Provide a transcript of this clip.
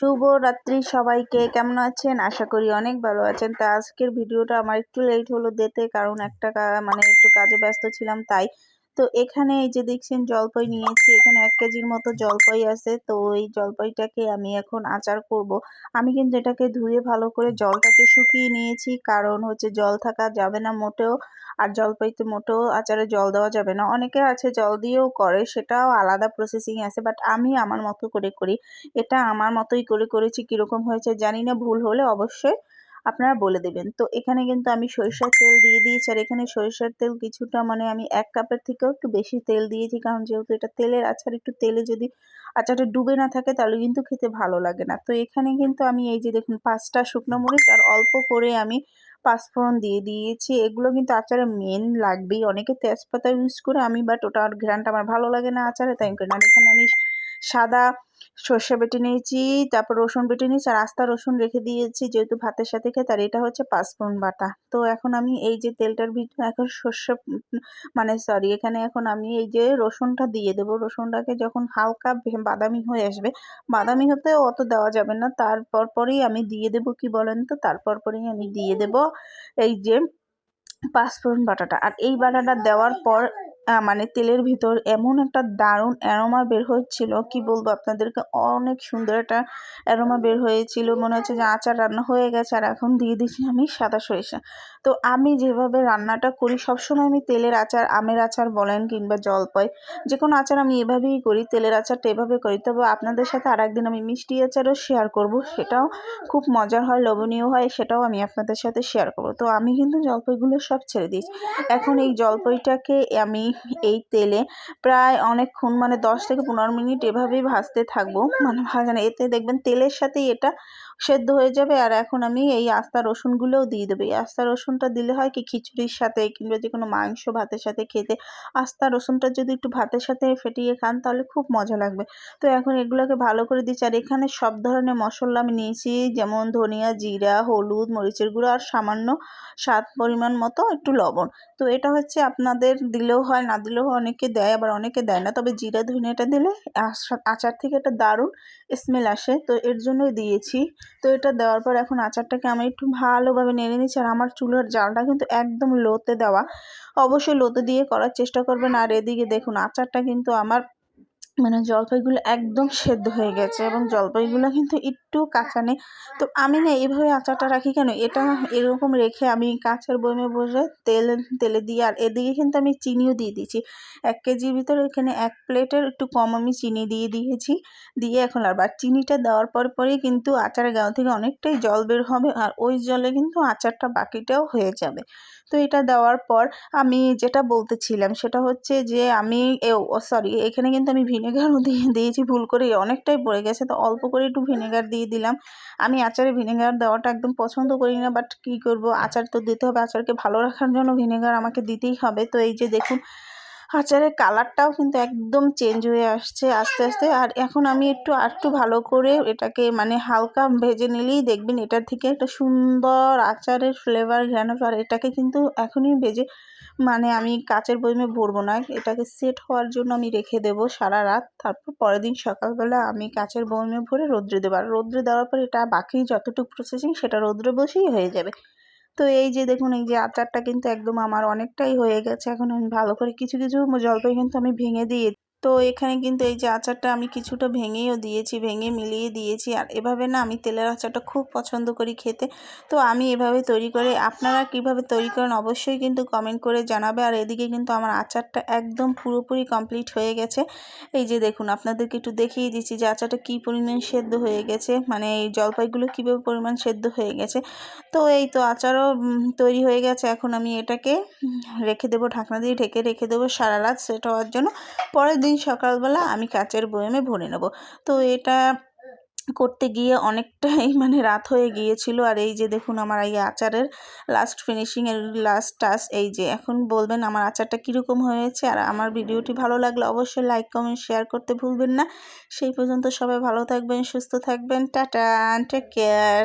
শুভ রাত্রি সবাইকে। কেমন আছেন? আশা করি অনেক ভালো আছেন। তা আজকের ভিডিওটা আমার একটু লেট হলো দিতে, কারণ একটা মানে একটু কাজে ব্যস্ত ছিলাম, তাই তো এখানে এই যে দেখছেন জলপাই নিয়েছি, এখানে এক কেজির মতো জলপাই আছে। তো এই জলপাইটাকে আমি এখন আচার করব। আমি কিন্তু এটাকে ধুয়ে ভালো করে জলটাকে শুকিয়ে নিয়েছি, কারণ হচ্ছে জল থাকা যাবে না মোটেও, আর জলপাইতে মোটেও আচারে জল দেওয়া যাবে না। অনেকে আছে জল দিয়েও করে, সেটাও আলাদা প্রসেসিং আছে বাট আমি আমার মতো করে করি। এটা আমার মতোই করে করেছি, কীরকম হয়েছে জানি না, ভুল হলে অবশ্যই আপনারা বলে দেবেন। তো এখানে কিন্তু আমি সরিষার তেল দিয়ে দিয়েছি আর এখানে সরিষার তেল কিছুটা মানে আমি এক কাপের থেকেও একটু বেশি তেল দিয়েছি কারণ যেহেতু এটা তেলের আচার, একটু তেলে যদি আচারটা ডুবে না থাকে তাহলে কিন্তু খেতে ভালো লাগে না। তো এখানে কিন্তু আমি এই যে দেখুন পাঁচটা শুকনো মরিচ আর অল্প করে আমি পাঁচফোড়ন দিয়ে দিয়েছি। এগুলো কিন্তু আচারে মেন লাগবেই। অনেকে তেজপাতা ইউজ করে আমি বাট ওটা আর ঘ্রানটা আমার ভালো লাগে না আচারে, তাই করি না। এখানে আমি সাদা সর্ষে বেটে নিয়েছি, তারপর রসুন বেটে নিয়েছি, আর আস্তা রসুন রেখে দিয়েছি যেহেতু ভাতের সাথে খেতে, আর এটা হচ্ছে পাঁচফোড়ন বাটা। তো এখন আমি এই যে তেলটার ভিতরে, এখন সর্ষে মানে সরি এখানে এখন আমি এই যে রসুনটা দিয়ে দেবো। রসুনটাকে যখন হালকা বাদামি হয়ে আসবে, বাদামি হতে অত দেওয়া যাবে না। তারপর পরেই আমি দিয়ে দেব, কি বলেন তো? তারপর পরেই আমি দিয়ে দেব এই যে পাঁচফোড়ন বাটাটা। আর এই বাটাটা দেওয়ার পর মানে তেলের ভিতর এমন একটা দারুণ অ্যারোমা বের হচ্ছিল কি বলব আপনাদেরকে? অনেক সুন্দর একটা অ্যারোমা বের হয়েছিল, মনে হচ্ছে যে আচার রান্না হয়ে গেছে, আর এখন দিয়ে দিচ্ছি আমি সাদা সরিষা। তো আমি যেভাবে রান্নাটা করি, সবসময় আমি তেলের আচার, আমের আচার বলেন কিংবা জলপাই যে কোনো আচার আমি এভাবেই করি, তেলের আচারটা এভাবে করি। তবে আপনাদের সাথে আর একদিন আমি মিষ্টি আচারও শেয়ার করব, সেটাও খুব মজার হয়, লোভনীয় হয়, সেটাও আমি আপনাদের সাথে শেয়ার করব। তো আমি কিন্তু জলপাইগুলো সব ছেড়ে দিয়েছি। এখন এই জলপাইটাকে আমি এই তেলে প্রায় অনেকক্ষণ মানে দশ থেকে পনেরো মিনিট এভাবেই ভাজতে থাকব। মানে ভাজা না, এতে দেখবেন তেলের সাথেই এটা সেদ্ধ হয়ে যাবে। আর এখন আমি এই আস্তা রসুনগুলোও দিয়ে দেবো। এই আস্তা রসুনটা দিলে হয় কি, খিচুড়ির সাথে কিংবা যে কোনো মাংস ভাতের সাথে খেতে আস্তা রসুনটা যদি একটু ভাতের সাথে ফেটিয়ে খান, তাহলে খুব মজা লাগবে। তো এখন এগুলোকে ভালো করে দিচ্ছি। আর এখানে সব ধরনের মশলা আমি নিয়েছি, যেমন ধনিয়া, জিরা, হলুদ, মরিচের গুঁড়ো আর সামান্য স্বাদ পরিমাণ মতো একটু লবণ। তো এটা হচ্ছে আপনাদের দিলেও হয় না দিলেও অনেকে দেয়, আবার অনেকে দেয় না। তবে জিরা ধনিয়াটা দিলে আচার থেকে একটা দারুণ স্মেল আসে। তো এর জন্যই দিয়েছি। তো এটা দেওয়ার পর এখন আচারটাকে আমি একটু ভালোভাবে নেড়ে নিচ্ছি। আর আমার চুলার জালটা কিন্তু একদম লোতে দেওয়া। অবশ্যই লোতে দিয়ে করার চেষ্টা করবেন। আর এদিকে দেখুন, আচারটা কিন্তু আমার মানে জলপাইগুলো একদম সেদ্ধ হয়ে গেছে এবং জলপাইগুলো কিন্তু একটু কাঁচা নেই। তো আমি না এইভাবে আচারটা রাখি কেন? এটা এরকম রেখে আমি কাঁচের বয়মে বসে তেল, তেলে দিয়ে আর এদিকে কিন্তু আমি চিনিও দিয়ে দিয়েছি। এক কেজির ভিতরে এখানে এক প্লেটের একটু কম আমি চিনি দিয়ে দিয়েছি। দিয়ে এখন আর বা, চিনিটা দেওয়ার পর পরেই কিন্তু আচারের গাঁ থেকে অনেকটাই জল বের হবে আর ওই জলে কিন্তু আচারটা বাকিটাও হয়ে যাবে। তো এটা দেওয়ার পর আমি যেটা বলতেছিলাম সেটা হচ্ছে যে আমি সরি এখানে কিন্তু আমি ভিনেগারও দিয়ে দিয়েছি, ভুল করে অনেকটাই পড়ে গেছে, তো অল্প করে একটু ভিনেগার দিয়ে দিলাম। আমি আচারে ভিনেগার দেওয়াটা একদম পছন্দ করি না বাট কী করব? আচার তো দিতে হবে, আচারকে ভালো রাখার জন্য ভিনেগার আমাকে দিতেই হবে। তো এই যে দেখুন আচারের কালারটাও কিন্তু একদম চেঞ্জ হয়ে আসছে আস্তে আস্তে। আর এখন আমি একটু আরেকটু ভালো করে এটাকে মানে হালকা ভেজে নিলেই দেখবেন এটার থেকে একটা সুন্দর আচারের ফ্লেভার ঘ্রাণ আর এটাকে কিন্তু এখনই ভেজে মানে আমি কাচের বইমে ভরবো না। এটাকে সেট হওয়ার জন্য আমি রেখে দেবো সারা রাত। তারপর পরের দিন সকালবেলা আমি কাচের বইমে ভরে রোদ্রে দেবো। আর রোদ্রে দেওয়ার পর এটা বাকি যতটুকু প্রসেসিং সেটা রোদ্রে বসেই হয়ে যাবে। তো এই যে দেখুন, এই যে আচারটা কিন্তু একদম আমার অনেকটাই হয়ে গেছে। এখন আমি ভালো করে কিছু কিছু জলপাই কিন্তু আমি ভেঙে দিয়ে তো এখানে কিন্তু এই যে আচারটা আমি কিছুটা ভেঙেও দিয়েছি, ভেঙে মিলিয়ে দিয়েছি। আর এভাবে না আমি তেলের আচারটা খুব পছন্দ করি খেতে। তো আমি এভাবে তৈরি করে, আপনারা কীভাবে তৈরি করেন অবশ্যই কিন্তু কমেন্ট করে জানাবে। আর এদিকে কিন্তু আমার আচারটা একদম পুরোপুরি কমপ্লিট হয়ে গেছে। এই যে দেখুন, আপনাদেরকে একটু দেখিয়ে দিচ্ছি যে আচারটা কী পরিমাণ সেদ্ধ হয়ে গেছে। মানে এই জলপাইগুলো কীভাবে পরিমাণ সেদ্ধ হয়ে গেছে। তো এই তো আচারও তৈরি হয়ে গেছে। এখন আমি এটাকে রেখে দেবো, ঢাকনা দিয়ে ঢেকে রেখে দেবো সারা রাত সেট হওয়ার জন্য। পরের দিন সকালবেলা আমি কাচের বয়মে ভরে নেব। তো এটা করতে গিয়ে অনেকটাই মানে রাত হয়ে গিয়েছিল। আর এই যে দেখুন আমার এই আচারের লাস্ট ফিনিশিংয়ের লাস্ট টাচ এই যে এখন বলবেন আমার আচারটা কীরকম হয়েছে। আর আমার ভিডিওটি ভালো লাগলে অবশ্যই লাইক কমেন্ট শেয়ার করতে ভুলবেন না। সেই পর্যন্ত সবাই ভালো থাকবেন, সুস্থ থাকবেন। Tata take care